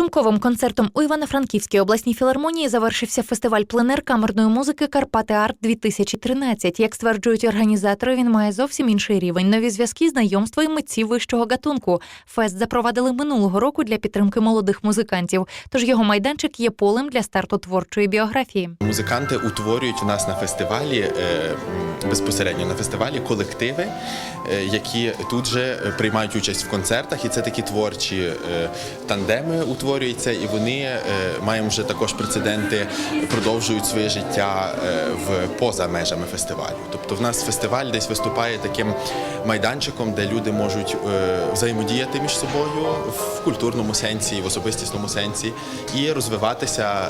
Підсумковим концертом у Івано-Франківській обласній філармонії завершився фестиваль пленер камерної музики Карпати Арт 2013 Як стверджують організатори, він має зовсім інший рівень. Нові зв'язки, знайомства і митців вищого гатунку. Фест запровадили минулого року для підтримки молодих музикантів. Тож його майданчик є полем для старту творчої біографії. Музиканти утворюють у нас на фестивалі е, безпосередньо на фестивалі колективи, е, які тут же приймають участь в концертах, і це такі творчі е, тандеми утворюються, і вони е, маємо вже також прецеденти, продовжують своє життя е, в поза межами фестивалю. Тобто, в нас фестиваль десь виступає таким майданчиком, де люди можуть е, взаємодіяти між собою в культурному сенсі, в особистісному сенсі і розвиватися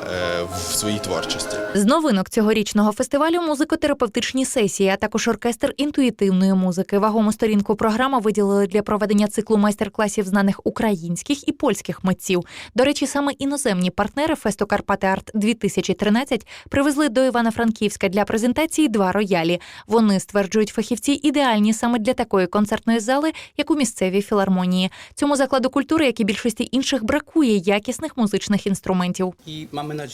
в своїй творчості. З новинок цьогорічного фестивалю музико-терапевтичні сесії, а також оркестр інтуїтивної музики. Вагому сторінку програма виділили для проведення циклу майстер-класів знаних українських і польських митців. До речі, саме іноземні партнери фесту Карпати Арт 2013 привезли до Івано-Франківська для презентації два роялі. Вони стверджують фахівці ідеальні саме для такої концертної зали, як у місцевій філармонії. Цьому закладу культури, як і більшості інших, бракує якісних музичних інструментів.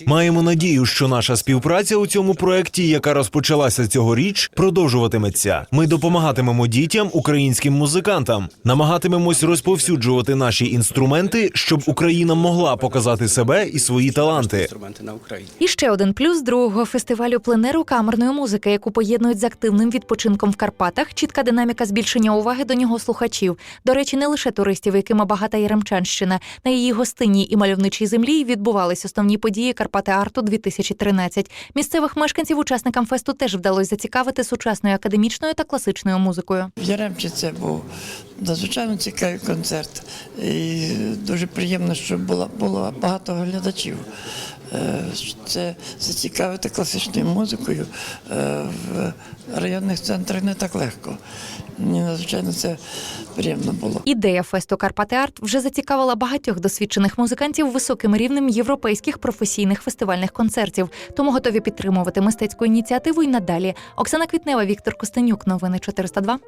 Маємо надію, що наша співпраця у цьому проєкті, яка розпочалася цьогоріч, продовжуватиметься. Ми допомагатимемо дітям, українським музикантам, намагатимемось розповсюджувати наші інструменти, щоб Україна могла показати себе і свої таланти. І ще один плюс другого фестивалю пленеру камерної музики, яку поєднують з активним відпочинком в Карпатах, чітка динаміка збільшення уваги до нього слухачів. До речі, не лише туристів, якими багата Яремчанщина. На її гостинній і мальовничій землі відбувались основні події Карпати Арту 2013 Місцевих мешканців учасникам фесту теж вдалося зацікавити сучасною академічною та класичною музикою. В Яремчі це був надзвичайно цікавий концерт. І дуже приємно, що було, було багато глядачів. Е, Це зацікавити класичною музикою е, в районних центрах не так легко. Мені надзвичайно це приємно було. Ідея фесту Карпати Арт вже зацікавила багатьох досвідчених музикантів високим рівнем європейських професійних фестивальних концертів, тому готові підтримувати мистецьку ініціативу і надалі. Оксана Квітнева, Віктор Костенюк. Новини 402.